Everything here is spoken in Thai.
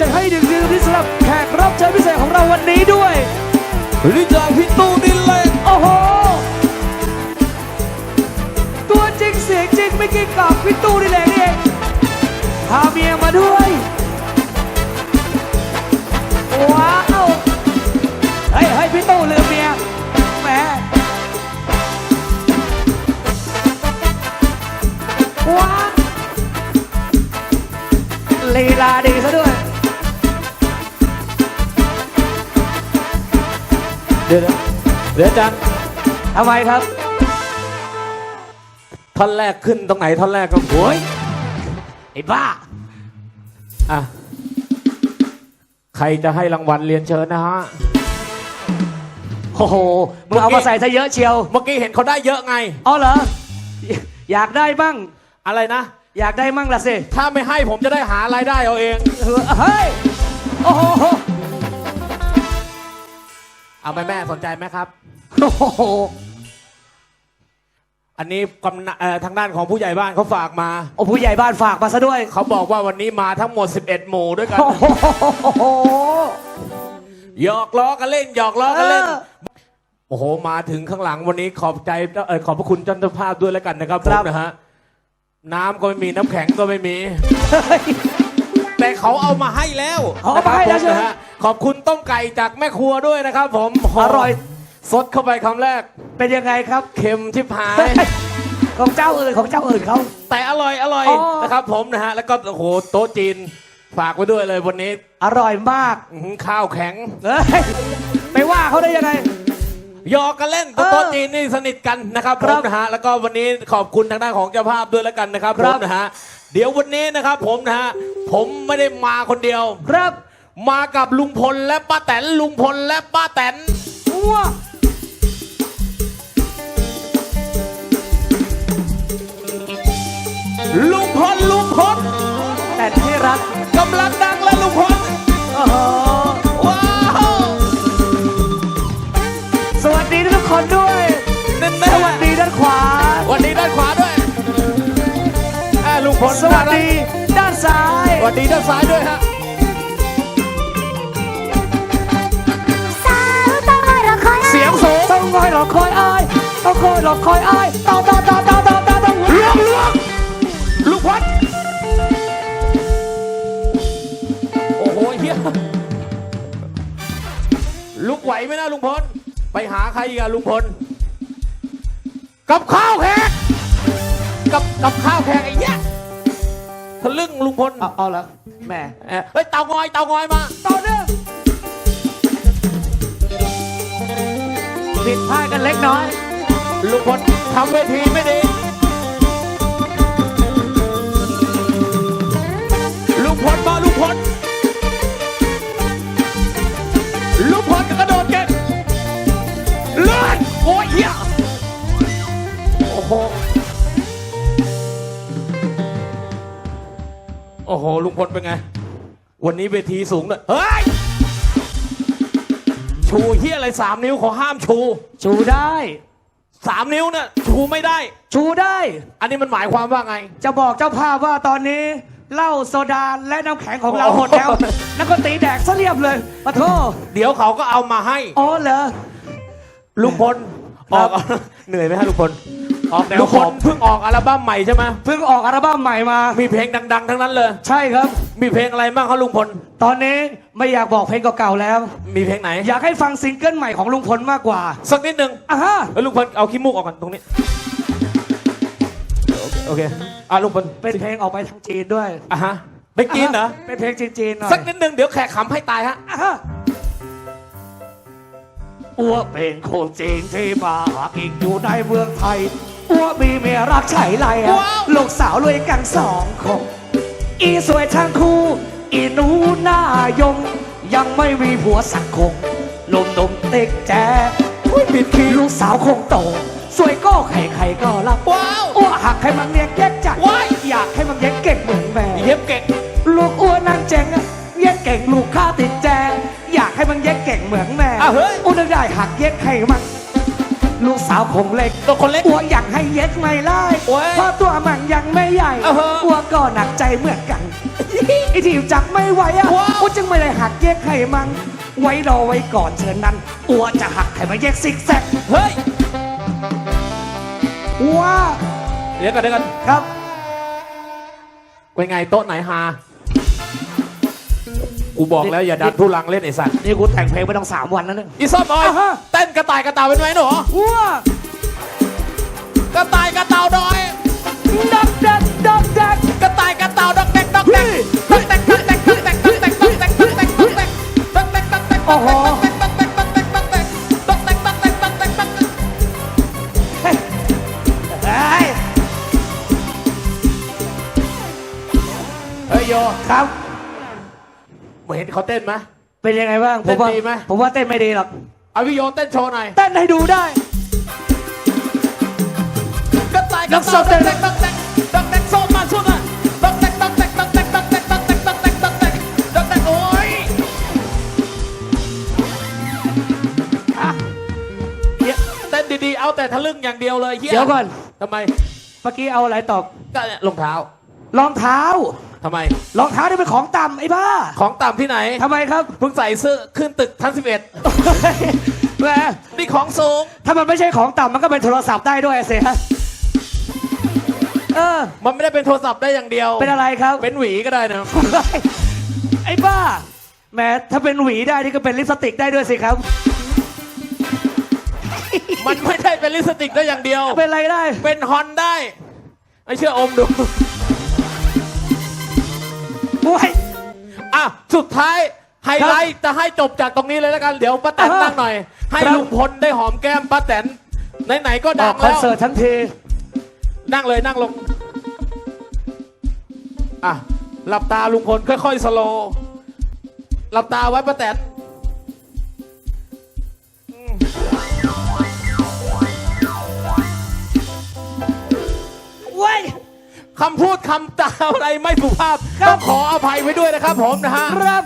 จะให้หนึ่งทีที่สำหรับแขกรับเชิญพิเศษของเราวันนี้ด้วยนี่จากพี่ตู้ดินเลยโอ้โห ตัวจริงเสียงจริงไม่กินกับพี่ตู้นี่แหละนี่เองพาเมียมาด้วย ลีลาดีซะด้วย เดี๋ยวนะเดี๋ยวอาจารย์ทำไมครับ ท่อนแรกขึ้นตรงไหนท่อนแรกก็โอ้ยไอ้บ้า อะ ใครจะให้รางวัลเรียนเชิญนะฮะ โอ้โห มึงเอามาใส่ซะเยอะเชียว เมื่อกี้เห็นเขาได้เยอะไง อ๋อเหรอ อยากได้บ้าง อะไรนะ อยากได้มั่งละสิถ้าไม่ให้ผมจะได้หารายได้เอาเอง เฮ้ย โอ้โหเอาไหมแม่สนใจไหมครับ โอ้โห อันนี้กำนันเอ่อทางด้านของผู้ใหญ่บ้านเขาฝากมา โอ้ผู้ใหญ่บ้านฝากมาซะด้วย เขาบอกว่าวันนี้มาทั้งหมด 11 หมู่ด้วยกัน โอ้โห หยอกล้อกันเล่น หยอกล้อกันเล่น เออโอ้โห มาถึงข้างหลังวันนี้ขอบใจเออขอบพระคุณเจ้าภาพด้วยแล้วกันนะครับครับผมนะฮะ น้ำก็ไม่มีน้ำแข็งก็ไม่มีเฮ้ยแต่เขาเอามาให้แล้วเอามาให้แล้วนะครับใช่ไหมผมนะฮะขอบคุณต้มไก่จากแม่ครัวด้วยนะครับผมอร่อยสดเข้าไปคำแรกเป็นยังไงครับ เค็มชิบหายเฮ้ยของเจ้าอื่นของเจ้าอื่นเขา แต่อร่อยอร่อยอ๋อ นะครับผมนะฮะ แล้วก็โอ้โหโต๊ะจีนฝากไว้ด้วยเลยวันนี้อร่อยมากอื้อหือข้าวแข็ง เฮ้ยไปว่าเขาได้ยังไง หยอกกันเล่นเออโต๊ะจีนนี่สนิทกันนะครับคผรับมนะฮะแล้วก็วันนี้ขอบคุณทางด้านของเจ้าภาพด้วยแล้วกันนะครับคผรัมบนะฮะเดี๋ยววันนี้นะครับผมนะฮะผมไม่ได้มาคนเดียว ครับ มากับลุงพลและป้าแตนลุงพลและป้าแตนว้าลุง สวัสดีทุกคนด้วยเน่นสวัสดีด้านขวา ๆวันนี้ด้านขวาด้วยอ่าลุงพลสวัสดีด้านซ้าย สวัสดีด้านซ้ายด้วยฮะ สาวต้องคอยรอคอยเสียงสูง ต้องคอยรอคอยอายต้องคอยรอคอยอายต่อต่อต่อต่อต่อต่อต่อลวงลวงลุงพลโอ้โหเฮียลุกไหวไหมนะลุงพล ไปหาใครอีกอะลุงพล กับข้าวแขก กับกับข้าวแขกไอ้เหี้ยทะลึ่งลุงพลเอาเอาละแหม่เอ่อเฮ้ยเตางอยเตางอยมาต่อเนื่องผิดพลาดกันเล็กน้อย ลุงพลทำเวทีไม่ดี ลุงพลมาลุงพล อ้โหลุงพลเป็นไง วันนี้เวทีสูงเลยเฮ้ย ชูเฮียอะไรสามนิ้วขอห้ามชูชูได้ สามนิ้วเนี่ยชูไม่ได้ ชูได้ อันนี้มันหมายความว่าไง จะบอกเจ้าภาพว่าตอนนี้เหล้าโซดาและน้ำแข็งของเราโอ้โหหมดแล้วนักดนตรีแดกซะเรียบเลยปะโทเดี๋ยวเขาก็เอามาให้ อ๋อเหรอลุงพลคอรัอบกเหนื่อยไหมฮะลุงพล ออกแนวลุงขพอลบเพิ่งออกอัลบั้มใหม่ใช่ไหมเพิ่งออกอัลบั้มใหม่มา มีเพลงดัง ๆ ทั้งนั้นเลย ใช่ครับ มีเพลงอะไรบ้างครับลุงพล ตอนนี้ไม่อยากบอกเพลงเก่าๆแล้ว มีเพลงไหน อยากให้ฟังซิงเกิลใหม่ของลุงพลมากกว่า สักนิดหนึ่งอะฮะแล้วลุงพลเอาขี้มูกออกก่อนตรงนี้ โอเค อะลุงพลเป็นเพลงออกไปทางจีนด้วย อะฮะไปกินเหรอ เป็นเพลงจีนๆหน่อย สักนิดหนึ่งเดี๋ยวแขกขำให้ตายฮะอะฮะอ้วเป็นคนจีนที่มาหากินอยู่ในเมืองไทย อ้วมีเมียรักไฉไลอะว้าว ลูกสาวรวยกันสองคนอีสวยทั้งคู่ อีหนูหน้ายงยังไม่มีผัวสักคงหนุ่มหนุ่มๆเต็กแจ๊อุ้ยผิดคีย์ลูกสาวคงโต สวยก็ใครใครๆก็รักว้าว อ้วหักให้มันเลี้ยงแยกจัดว้าย อยากให้มันเลี้ยงเก่งเหมือนแม่ เย็บเก่ง ลูกอ้วนนางเจ๋งอะเลี้ยงเก่งลูกข้าติดแจงอยากให้มันเย็กเก่งเหมือนแม่อ้าวเฮ้ย อุนกได้หักเย็กให้มันลูกสาวคงเล็กตัวคนเล็กอัวอยากให้เย็กไม่ไล่โอ้ยเพราะตัวมันยังไม่ใหญ่อ่าฮะอัวก็หนักใจเหมือนกันไอ้ที่จับไม่ไหวอะว้าว อัวจึงไม่ได้หักเย็กให้มันไว้รอไว้ก่อนเชิญนั้นอัวจะหักให้มันเย็กซิกแซกเฮ้ยว้าเดี๋ยวกันเดี๋ยวกันครับเป็นไงโต๊ะไหนฮา กูบอกแล้วอย่าดันทุลังเล่นไอ้สัตว์นี่กูแต่งเพลงไปต้องสามวันแล้วเนี่ย อีซอมออยอ่าฮะ เต้นกระต่ายกระเต่าเป็นไหมหนูว้ากระต่ายกระเต่าดอย ดักดักดักดักกระต่ายกระเต่าดอกแดกดอกแดกดอกแดกดอกแดกดอกแดกดอกแดกดอกแดกดอกแดกดอกแดกดอกแดกดอกแดกโอ้โหดอกแดกดอกแดกดอกแดกดอกแดกดอกแดกดอกแดกดอกแดกดอกแดกเฮ้ยเฮ้ยเฮ้ยโยครับ เห็นเขาเต้นไหม เป็นยังไงบ้างผเต้มนว่าดีไหม ผมว่าเต้นไม่ดีหรอกเอาพี่โยเต้นโชว์หน่อยเต้นให้ดูได้ กระต่ายกระเต่าดอกแดกดอกแดกดอกแดกโซมาสุดอะดอกแดกดอกแดกดอกแดกดอกแดกดอกแดกดอกแดกดอกแดกดอกแดกโอ้ยอะเดี๋ยวเต้นดีๆเอาแต่ทะลึ่งอย่างเดียวเลยเฮียเดี๋ยวก่อนทำไมเมื่อกี้เอาอะไรตอบก็เนี่ยรองเท้ารองเท้า ทำไม รองเท้านี่เป็นของต่ำไอ้บ้าของต่ำที่ไหนทำไมครับ เพิ่งใส่เสื้อขึ้นตึกชั้นสิบเอ็ดแหมนี่ของสูง ถ้ามันไม่ใช่ของต่ำมันก็เป็นโทรศัพท์ได้ด้วยเสียเออ มันไม่ได้เป็นโทรศัพท์ได้อย่างเดียว เป็นอะไรครับ เป็นหวีก็ได้นะ ไอ้บ้าแหมถ้าเป็นหวีได้นี่ก็เป็นลิปสติกได้ด้วยสิครับ มันไม่ได้เป็นลิปสติกได้อย่างเดียว เป็นอะไรได้ เป็นฮอนได้ไม่เชื่ออมดูะสุดท้ายไฮไลท์จะให้จบจากตรงนี้เลยแล้วกัน เดี๋ยวป้าแตนอ่าฮะนั่งหน่อย ให้ครับลุงพลได้หอมแก้มป้าแตนไหนๆก็อดัอกงคอนแล้วเสิร์ตทั้งที นั่งเลยนั่งลง อะ หลับตาลุงพลค่อยๆสโลว์หลับตาไว้ป้าแตน คำพูดคำจาอะไรไม่สุภาพครับต้องขออภัยไว้ด้วยนะครับผมนะฮะ ครับ